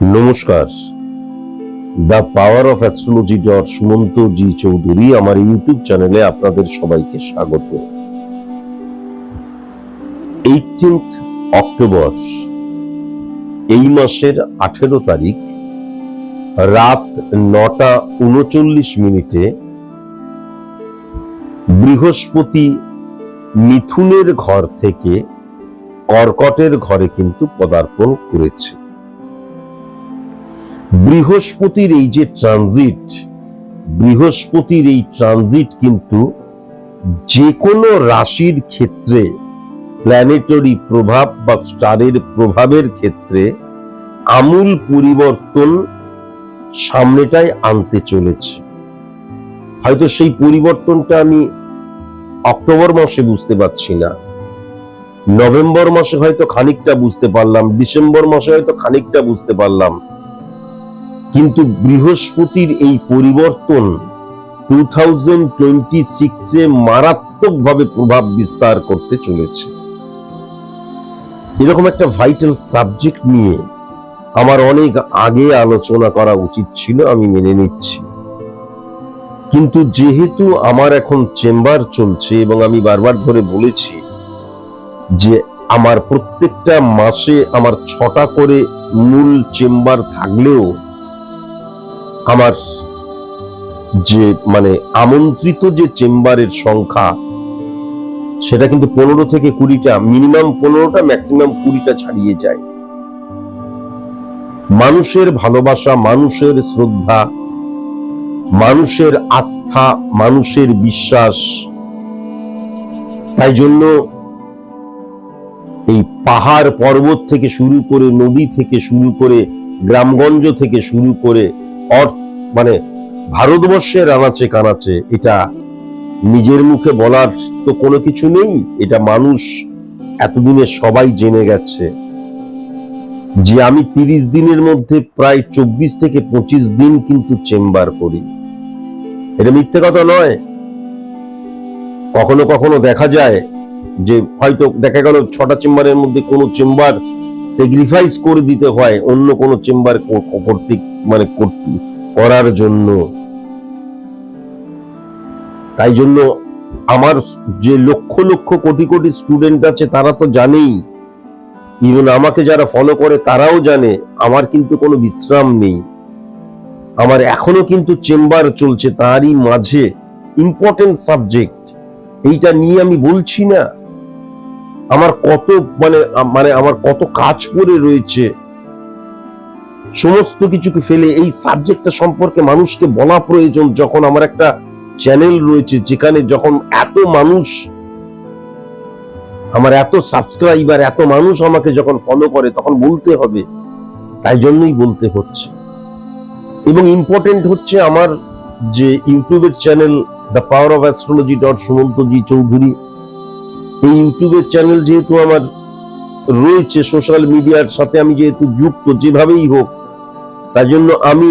নমস্কার। The power of astrology dot Sumanta ji Chowdhury আমার YouTube চ্যানেলে আপনাদের সবাইকে স্বাগত। এইটিন্থ অক্টোবর এই মাসের আঠেরো তারিখ, রাত নটা উনচল্লিশ মিনিটে বৃহস্পতি মিথুনের ঘর থেকে কর্কটের ঘরে কিন্তু পদার্পণ করেছে। বৃহস্পতির এই যে ট্রানজিট বৃহস্পতির এই ট্রানজিট কিন্তু যে কোনো রাশির ক্ষেত্রে প্ল্যানেটরি প্রভাব বা স্টারের প্রভাবের ক্ষেত্রে আমূল পরিবর্তন সামনেটায় আনতে চলেছে। হয়তো সেই পরিবর্তনটা আমি অক্টোবর মাসে বুঝতে পারছি না। নভেম্বর মাসে হয়তো খানিকটা বুঝতে পারলাম, ডিসেম্বর মাসে হয়তো খানিকটা বুঝতে পারলাম। কিন্তু বৃহস্পতির এই পরিবর্তন টু থাউজেন্ড টোয়েন্টি সিক্সে মারাত্মকভাবে প্রভাব বিস্তার করতে চলেছে। এরকম একটা ভাইটাল সাবজেক্ট নিয়ে আমার অনেক আগে আলোচনা করা উচিত ছিল, আমি মেনে নিচ্ছি। কিন্তু যেহেতু আমার এখন চেম্বার চলছে এবং আমি বারবার ধরে বলেছি যে আমার প্রত্যেকটা মাসে আমার ছটা করে মূল চেম্বার থাকলেও আমার যে মানে আমন্ত্রিত যে চেম্বারের সংখ্যা, সেটা কিন্তু পনেরো থেকে কুড়িটা, মিনিমাম পনেরোটা, ম্যাক্সিমাম কুড়িটা ছাড়িয়ে যায়। মানুষের ভালোবাসা, মানুষের শ্রদ্ধা, মানুষের আস্থা, মানুষের বিশ্বাস, তাই জন্য এই পাহাড় পর্বত থেকে শুরু করে, নদী থেকে শুরু করে, গ্রামগঞ্জ থেকে শুরু করে মানে ভারতবর্ষের আনাচে কানাচে এটা নিজের মুখে বলার তো কোনো কিছু নেই। এটা মানুষ এতদিনে সবাই জেনে গেছে যে আমি তিরিশ দিনের মধ্যে প্রায় চব্বিশ থেকে পঁচিশ দিন কিন্তু চেম্বার করি। এটা মিথ্যে কথা নয়। কখনো কখনো দেখা যায় যে হয়তো দেখা গেল ছটা চেম্বারের মধ্যে কোনো চেম্বার স্যাক্রিফাইস করে দিতে হয়, অন্য কোনো চেম্বার কর্তৃক মানে করার জন্য। তাই জন্য আমার যে লক্ষ লক্ষ কোটি কোটি স্টুডেন্ট আছে, তারা তো জানেই। ইভেন আমাকে যারা ফলো করে, তারাও জানে, আমার কিন্তু কোনো বিশ্রাম নেই। আমার এখনও কিন্তু চেম্বার চলছে, তারই মাঝে ইম্পর্টেন্ট সাবজেক্ট এইটা নিয়ে আমি বলছি না। আমার কত মানে মানে আমার কত কাজ পড়ে রয়েছে। সমস্ত কিছুকে ফেলে এই সাবজেক্টটা সম্পর্কে মানুষকে বলা প্রয়োজন যখন আমার একটা চ্যানেল রয়েছে যেখানে যখন এত মানুষ, আমার এত সাবস্ক্রাইবার, এত মানুষ আমাকে যখন ফলো করে, তখন বলতে হবে। তাই জন্যই বলতে হচ্ছে। এবং ইম্পর্টেন্ট হচ্ছে আমার যে ইউটিউবের channel the power of astrology dot Sumanta ji Chowdhury. এই ইউটিউবের চ্যানেল যেহেতু আমার রয়েছে, সোশ্যাল মিডিয়ার সাথে আমি যেহেতু যুক্ত, যেভাবেই হোক তাই জন্য আমি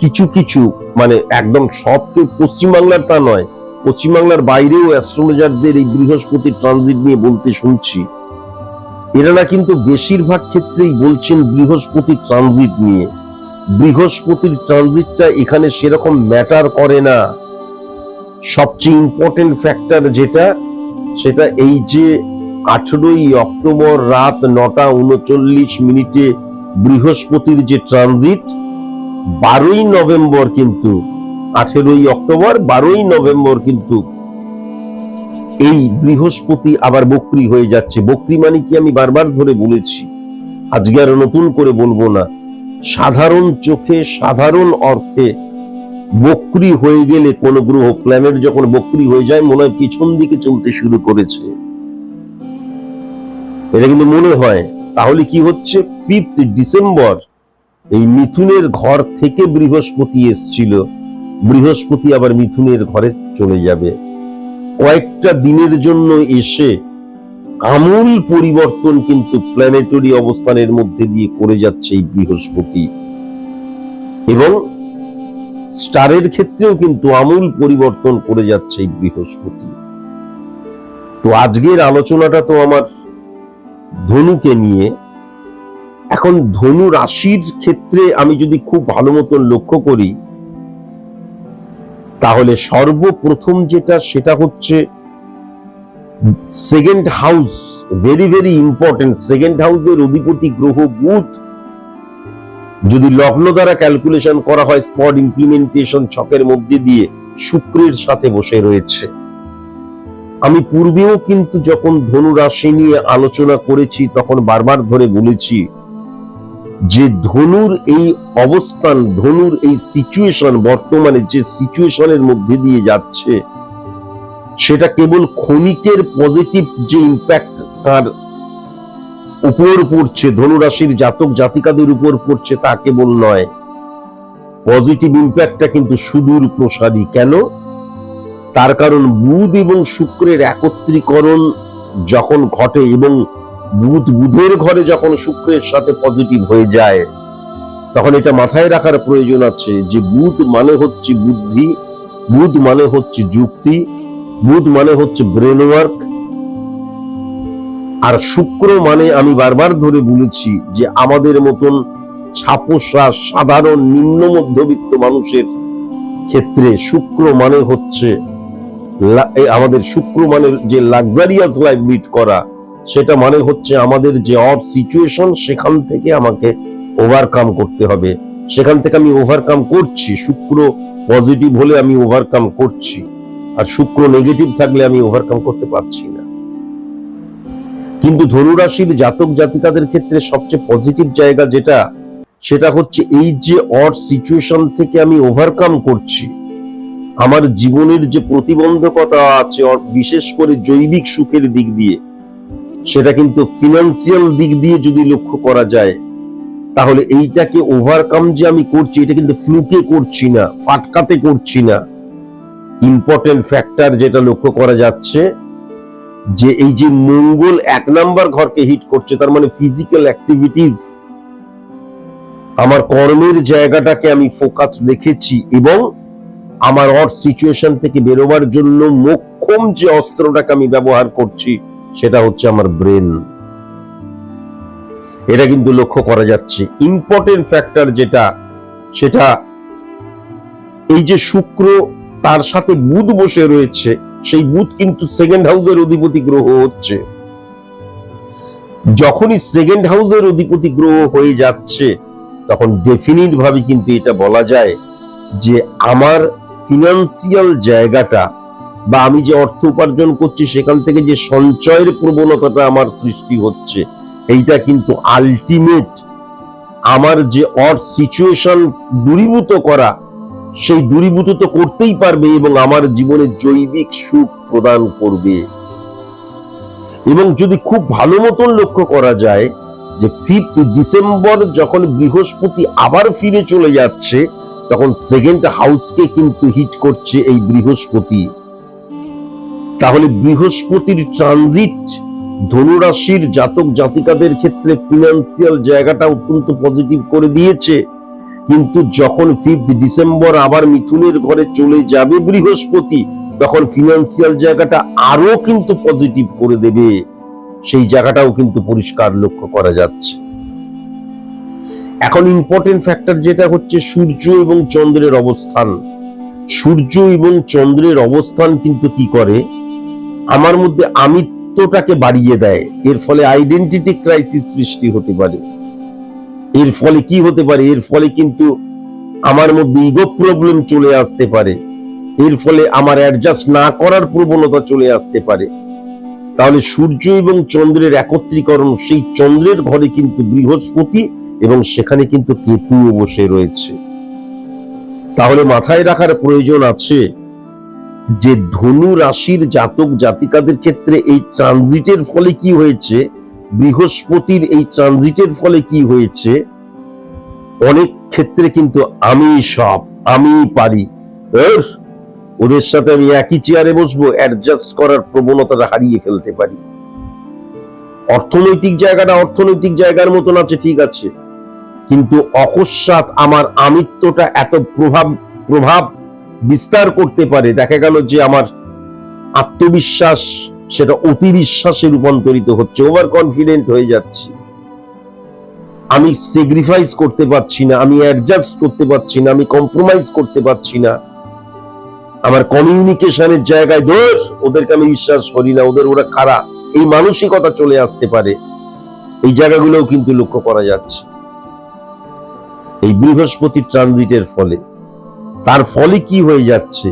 কিছু কিছু মানে একদম সব কেউ পশ্চিমবাংলার তা নয়, পশ্চিমবাংলার বাইরেও অ্যাস্ট্রোলজারদের এই বৃহস্পতি ট্রানজিট নিয়ে বলতে শুনছি। এরা না কিন্তু বেশিরভাগ ক্ষেত্রেই বলছেন বৃহস্পতি ট্রানজিট নিয়ে। বৃহস্পতির ট্রানজিটটা এখানে সেরকম ম্যাটার করে না। সবচেয়ে ইম্পর্টেন্ট ফ্যাক্টর যেটা, সেটা এই যে আঠেরোই অক্টোবর রাত নটা উনচল্লিশ মিনিটে বৃহস্পতির যে ট্রানজিট, বারোই নভেম্বর কিন্তু, আঠেরোই অক্টোবর, বারোই নভেম্বর কিন্তু এই বৃহস্পতি আবার বক্রি হয়ে যাচ্ছে। বক্রি মানে কি আমি বারবার ধরে বলেছি, আজকে আর নতুন করে বলব না। সাধারণ চোখে, সাধারণ অর্থে বক্রি হয়ে গেলে কোন গ্রহ প্ল্যানেট যখন বক্রি হয়ে যায়, মনে হয় পিছন দিকে চলতে শুরু করেছে। এটা কিন্তু মনে হয় তাহলে কি হচ্ছে? ফিফথ ডিসেম্বর এই মিথুনের ঘর থেকে বৃহস্পতি এসছিল। বৃহস্পতি আবার মিথুনের ঘরে চলে যাবে। কয়েকটা দিনের জন্য এসে আমূল পরিবর্তন কিন্তু প্ল্যানেটরি অবস্থানের মধ্যে দিয়ে করে যাচ্ছে এই বৃহস্পতি। এবং স্টারের ক্ষেত্রেও কিন্তু আমূল পরিবর্তন করে যাচ্ছে এই বৃহস্পতি। তো আজকের আলোচনাটা তো আমার ধনুকে নিয়ে, এখন ধনু রাশির ক্ষেত্রে আমি যদি খুব ভালো মতন লক্ষ্য করি, তাহলে সর্বপ্রথম যেটা, সেটা হচ্ছে second house very very important second হাউসের অধিপতি গ্রহ বুধ। যদি লগ্ন দ্বারা ক্যালকুলেশন করা হয় স্পট ইমপ্লিমেন্টেশন ছকের মধ্যে দিয়ে শুক্রের সাথে বসে রয়েছে। আমি পূর্বেও কিন্তু যখন ধনু রাশি নিয়ে আলোচনা করেছি, তখন বারবার ধরে বলেছি যে ধনুর এই অবস্থান, ধনুর এই সিচুয়েশন বর্তমানে যে সিচুয়েশনের মধ্যে দিয়ে যাচ্ছে, সেটা কেবল ক্ষণিকের পজিটিভ যে ইম্প্যাক্ট তার উপর পড়ছে, ধনুরাশির জাতক জাতিকাদের উপর পড়ছে তা কেবল নয়। পজিটিভ ইম্প্যাক্টটা কিন্তু সুদূর প্রসারী কেন? তার কারণ বুধ এবং শুক্রের একত্রীকরণ যখন ঘটে এবং বুধ বুধের ঘরে যখন শুক্রের সাথে পজিটিভ হয়ে যায়, তখন এটা মাথায় রাখার প্রয়োজন আছে যে বুধ মানে হচ্ছে বুদ্ধি, বুধ মানে হচ্ছে যুক্তি, বুধ মানে হচ্ছে ব্রেন ওয়ার্ক আর শুক্র মানে আমি বারবার ধরে বলেছি যে আমাদের মতন ছাপোসা সাধারণ নিম্ন মধ্যবিত্ত মানুষের ক্ষেত্রে শুক্র মানে হচ্ছে আমাদের শুক্র মানে যে লাক্সারিয়াস লাইফ লিড করা, সেটা মানে হচ্ছে আমাদের যে অড সিচুয়েশন সেখান থেকে আমাকে ওভারকাম করতে হবে। সেখান থেকে আমি ওভারকাম করছি, শুক্র পজিটিভ হলে আমি ওভারকাম করছি, আর শুক্র নেগেটিভ থাকলে আমি ওভারকাম করতে পারছি না। কিন্তু ধনুরাশির জাতক জাতিকাদের ক্ষেত্রে সবচেয়ে পজিটিভ জায়গা যেটা, সেটা হচ্ছে এই যে অড সিচুয়েশন থেকে আমি ওভারকাম করছি আমার জীবনের যে প্রতিবন্ধকতা আছে বিশেষ করে জৈবিক সুখের দিক দিয়ে, সেটা কিন্তু ফিনান্সিয়াল দিক দিয়ে যদি লক্ষ্য করা যায়, তাহলে এইটাকে ওভারকাম যে আমি করছি, এটা কিন্তু ফ্লুকে করছি না, ফাটকাতে করছি না। ইম্পর্টেন্ট ফ্যাক্টর যেটা লক্ষ্য করা যাচ্ছে, যে এই যে মঙ্গল এক নাম্বার ঘরকে হিট করছে, তার মানে ফিজিক্যাল অ্যাক্টিভিটিস আমার কর্মের জায়গাটাকে আমি ফোকাস রেখেছি এবং আমার অর সিচুয়েশন থেকে বেরোবার জন্য মোক্ষম যে অস্ত্রটাকে আমি ব্যবহার করছি, সেটা হচ্ছে আমার ব্রেন এটা কিন্তু লক্ষ্য করা যাচ্ছে। ইম্পর্টেন্ট ফ্যাক্টর যেটা, সেটা এই যে শুক্র তার সাথে বুধ বসে রয়েছে, সেই বুধ কিন্তু সেকেন্ড হাউসের অধিপতি গ্রহ হচ্ছে। যখনই সেকেন্ড হাউসের অধিপতি গ্রহ হয়ে যাচ্ছে, তখন ডেফিনিট ভাবে কিন্তু এটা বলা যায় যে আমার ফিনান্সিয়াল জায়গাটা বা আমি যে অর্থ উপার্জন করছি, সেখান থেকে যে সঞ্চয়ের প্রবণতাটা আমার সৃষ্টি হচ্ছে, এইটা কিন্তু আলটিমেট আমার যে অর সিচুয়েশন দূরীভূত করা, সেই দূরীভূত তো করতেই পারবে এবং আমার জীবনে জৈবিক সুখ প্রদান করবে। এবং যদি খুব ভালো মতন লক্ষ্য করা যায় যে ফিফথ ডিসেম্বর যখন বৃহস্পতি আবার ফিরে চলে যাচ্ছে তখন সেকেন্ড হাউসকে কিন্তু হিট করছে এই বৃহস্পতি। তাহলে বৃহস্পতির ট্রানজিট ধনুরাশির জাতক জাতিকাদের ক্ষেত্রে ফিনান্সিয়াল জায়গাটা অত্যন্ত পজিটিভ করে দিয়েছে। কিন্তু যখন ফিফথ ডিসেম্বর আবার মিথুনের ঘরে চলে যাবে বৃহস্পতি, তখন ফিনান্সিয়াল জায়গাটা আরও কিন্তু পজিটিভ করে দেবে। সেই জায়গাটাও কিন্তু পরিষ্কার লক্ষ্য করা যাচ্ছে। এখন ইম্পর্টেন্ট ফ্যাক্টর যেটা হচ্ছে সূর্য এবং চন্দ্রের অবস্থান। সূর্য এবং চন্দ্রের অবস্থান কিন্তু কি করে? আমার মধ্যে আমিত্বটাকে বাড়িয়ে দেয়। এর ফলে আইডেন্টিটি ক্রাইসিস সৃষ্টি হতে পারে। এর ফলে কি হতে পারে? এর ফলে কিন্তু আমার মধ্যে ইগো প্রবলেম চলে আসতে পারে। এর ফলে আমার অ্যাডজাস্ট না করার প্রবণতা চলে আসতে পারে। তাহলে সূর্য এবং চন্দ্রের একত্রীকরণ, সেই চন্দ্রের ঘরে কিন্তু বৃহস্পতি এবং সেখানে কিন্তু কেতুও বসে রয়েছে। তাহলে মাথায় রাখার প্রয়োজন আছে যে ধনু রাশির জাতক জাতিকাদের ক্ষেত্রে এই ট্রানজিটের ফলে কি হয়েছে? বৃহস্পতির এই ট্রানজিটের ফলে কি হয়েছে? অনেক ক্ষেত্রে কিন্তু আমি সব আমি পারি। ওদের সাথে আমি একই চেয়ারে বসবো অ্যাডজাস্ট করার প্রবণতাটা হারিয়ে ফেলতে পারি। অর্থনৈতিক জায়গাটা অর্থনৈতিক জায়গার মতন আছে, ঠিক আছে। কিন্তু অকস্মাৎ আমার আমিত্বটা এত প্রভাব প্রভাব বিস্তার করতে পারে, দেখা গেল যে আমার আত্মবিশ্বাস সেটা অতি বিশ্বাসে রূপান্তরিত হচ্ছে ওভার কনফিডেন্ট হয়ে যাচ্ছে। আমি সেক্রিফাইস করতে পারছি না, আমি অ্যাডজাস্ট করতে পারছি না, আমি কম্প্রোমাইজ করতে পারছি না। আমার কমিউনিকেশনের জায়গায় দোষ, ওদেরকে আমি বিশ্বাস করি না, ওদের ওরা খারাপ। এই মানসিকতা চলে আসতে পারে। এই জায়গাগুলোও কিন্তু লক্ষ্য করা যাচ্ছে। এই বৃহস্পতি ট্রানজিটের ফলে। তার ফলে কি হয়ে যাচ্ছে?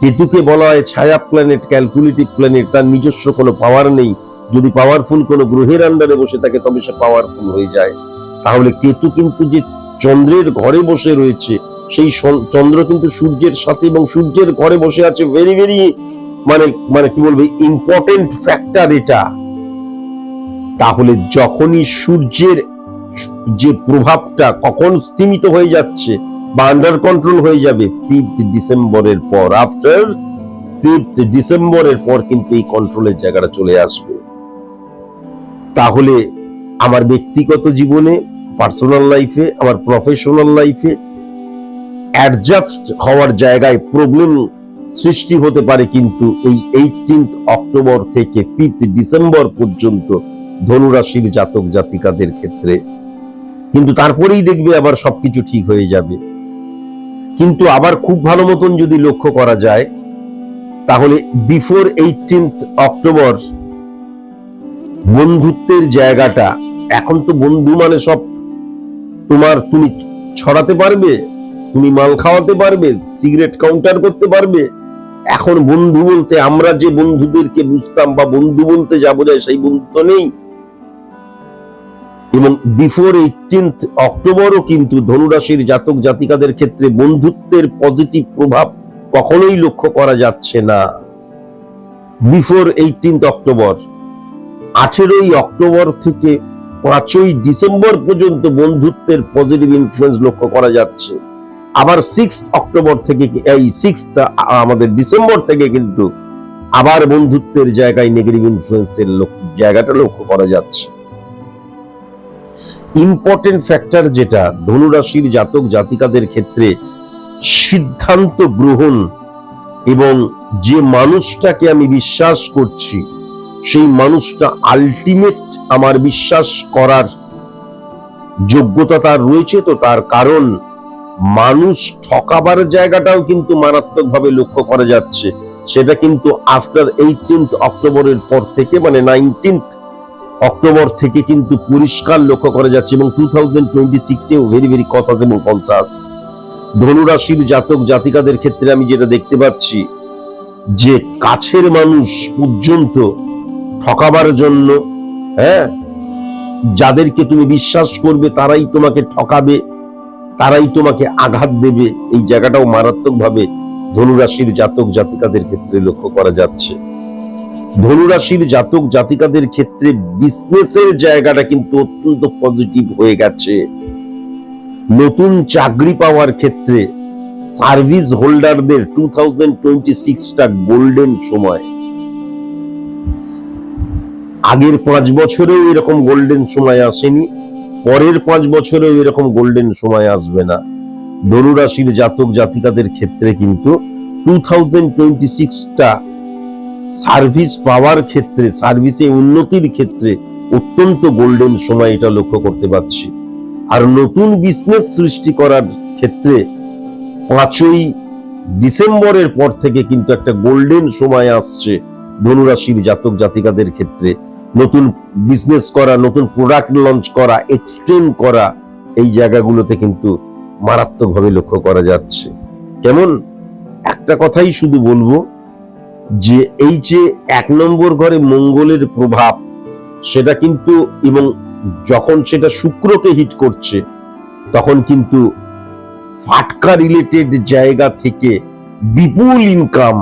কেতুকে বলা হয় ছায়া প্ল্যানেট ক্যালকুলেটিভ প্ল্যানেট তার নিজস্ব কোনো পাওয়ার নেই। যদি পাওয়ারফুল কোনো গ্রহের আন্ডারে বসে থাকে, তবে সে পাওয়ারফুল হয়ে যায়। তাহলে কেতু কিন্তু যে চন্দ্রের ঘরে বসে রয়েছে, সেই চন্দ্র কিন্তু সূর্যের সাথে এবং সূর্যের ঘরে বসে আছে ভেরি ভেরি মানে মানে কি বলবে ইম্পর্টেন্ট ফ্যাক্টর এটা। তাহলে যখনই সূর্যের যে প্রভাবটা কখন স্তীমিত হয়ে যাচ্ছে বা আন্ডার কন্ট্রোল হয়ে যাবে ফিফথ ডিসেম্বরের পর আফটার ফিফথ ডিসেম্বরের পর কিন্তু এই কন্ট্রোলের জায়গাটা চলে আসবে। তাহলে আমার ব্যক্তিগত জীবনে পার্সোনাল লাইফে আমার প্রফেশনাল লাইফে অ্যাডজাস্ট হওয়ার জায়গায় প্রবলেম সৃষ্টি হতে পারে কিন্তু এই এইটিন্থ অক্টোবর থেকে ফিফথ ডিসেম্বর পর্যন্ত ধনুরাশির জাতক জাতিকাদের ক্ষেত্রে কিন্তু তারপরেই দেখবে আবার সবকিছু ঠিক হয়ে যাবে। কিন্তু আবার খুব ভালো মতন যদি লক্ষ্য করা যায়, তাহলে বিফোর এইটিন্থ অক্টোবর বন্ধুত্বের জায়গাটা, এখন তো বন্ধু মানে সব তোমার তুমি ছড়াতে পারবে, তুমি মাল খাওয়াতে পারবে সিগারেট কাউন্টার করতে পারবে। এখন বন্ধু বলতে আমরা যে বন্ধুদেরকে বুঝতাম বা বন্ধু বলতে যা বোঝায় সেই বন্ধু তো নেই। এবং বিফোর এইটিন্থ অক্টোবরও কিন্তু ধনুরাশির জাতক জাতিকাদের ক্ষেত্রে বন্ধুত্বের পজিটিভ প্রভাব কখনোই লক্ষ্য করা যাচ্ছে না। বিফোর এইটিন্থ অক্টোবর, আঠেরোই অক্টোবর থেকে পাঁচই ডিসেম্বর পর্যন্ত বন্ধুত্বের পজিটিভ ইনফ্লুয়েন্স লক্ষ্য করা যাচ্ছে। আবার সিক্স অক্টোবর থেকে এই সিক্স আমাদের ডিসেম্বর থেকে কিন্তু আবার বন্ধুত্বের জায়গায় নেগেটিভ ইনফ্লুয়েন্সের জায়গাটা লক্ষ্য করা যাচ্ছে। ইম্পর্টেন্ট ফ্যাক্টর যেটা, ধনুরাশির জাতক জাতিকাদের ক্ষেত্রে সিদ্ধান্ত গ্রহণ এবং যে মানুষটাকে আমি বিশ্বাস করছি, সেই মানুষটা আলটিমেট আমার বিশ্বাস করার যোগ্যতা তার রয়েছে তো তার কারণ মানুষ ঠকাবার জায়গাটাও কিন্তু মারাত্মকভাবে লক্ষ্য করা যাচ্ছে। সেটা কিন্তু আফটার এইটিন্থ অক্টোবরের পর থেকে মানে নাইনটিন্থ অক্টোবর থেকে কিন্তু পরিষ্কার লক্ষ্য করা যাচ্ছে এবং টু থাউজেন্ড টোয়েন্টি সিক্সেও ভেরি ভেরি কসাস এবং কনসাস ধনুরাশির জাতক জাতিকাদের ক্ষেত্রে আমি যেটা দেখতে পাচ্ছি যে কাছের মানুষ পর্যন্ত ঠকাবার জন্য হ্যাঁ? যাদেরকে তুমি বিশ্বাস করবে তারাই তোমাকে ঠকাবে, তারাই তোমাকে আঘাত দেবে। এই জায়গাটাও মারাত্মকভাবে ধনুরাশির জাতক জাতিকাদের ক্ষেত্রে লক্ষ্য করা যাচ্ছে। ধনুরাশির জাতক জাতিকাদের ক্ষেত্রে বিজনেসের জায়গাটা কিন্তু অত্যন্ত পজিটিভ হয়ে গেছে। নতুন চাকরি পাওয়ার ক্ষেত্রে সার্ভিস হোল্ডারদের টু থাউজেন্ড টোয়েন্টি সিক্সটা গোল্ডেন সময়। আগের পাঁচ বছরেও এরকম গোল্ডেন সময় আসেনি, পরের পাঁচ বছরেও এরকম গোল্ডেন সময় আসবে না। ধনুরাশির জাতক জাতিকাদের ক্ষেত্রে কিন্তু টু থাউজেন্ড টোয়েন্টি সিক্সটা সার্ভিস পাওয়ার ক্ষেত্রে, সার্ভিসে উন্নতির ক্ষেত্রে অত্যন্ত গোল্ডেন সময় এটা লক্ষ্য করতে পারছি। আর নতুন বিজনেস সৃষ্টি করার ক্ষেত্রে পাঁচই ডিসেম্বরের পর থেকে কিন্তু একটা গোল্ডেন সময় আসছে ধনুরাশির জাতক জাতিকাদের ক্ষেত্রে। নতুন বিজনেস করা, নতুন প্রোডাক্ট লঞ্চ করা এক্সটেন্ড করা, এই জায়গাগুলোতে কিন্তু মারাত্মকভাবে লক্ষ্য করা যাচ্ছে। কেমন? একটা কথাই শুধু বলব যে এই যে এক নম্বর ঘরে মঙ্গলের প্রভাব, সেটা কিন্তু এবং যখন সেটা শুক্রকে হিট করছে, তখন কিন্তু ফাটকা রিলেটেড জায়গা থেকে বিপুল ইনকাম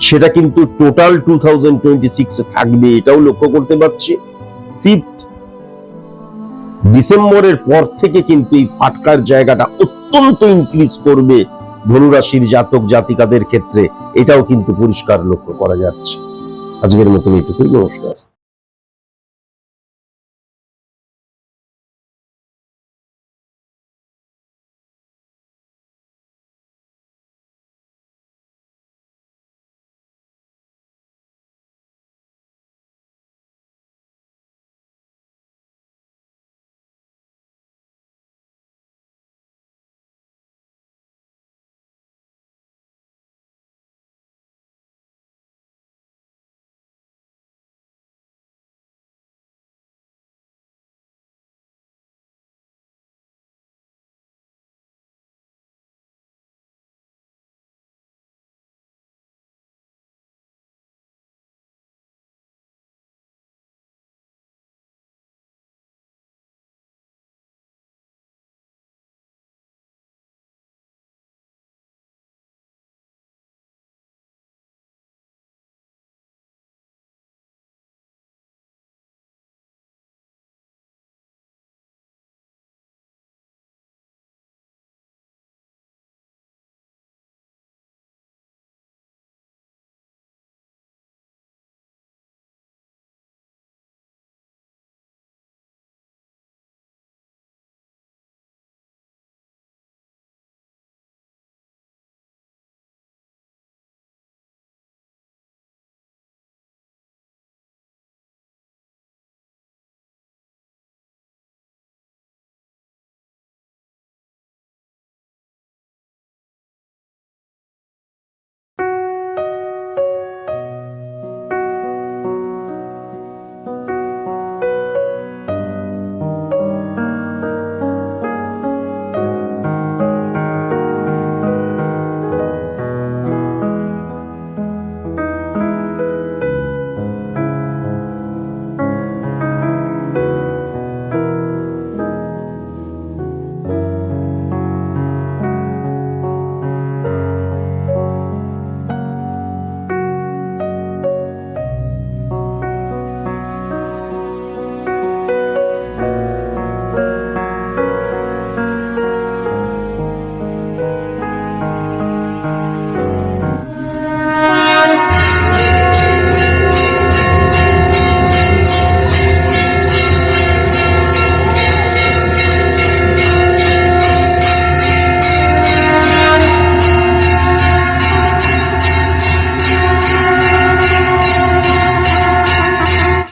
সেটা কিন্তু টোটাল টু থাউজেন্ড টোয়েন্টি সিক্সে থাকবে, এটাও লক্ষ্য করতে পারছি। ফিফথ ডিসেম্বরের পর থেকে কিন্তু এই ফাটকার জায়গাটা অত্যন্ত ইনক্রিজ করবে। ধনুরাশির জাতক জাতিকাদের ক্ষেত্রে এটাও কিন্তু পরিষ্কার লক্ষ্য করা যাচ্ছে। আজকের মতন এইটুকুই নমস্কার।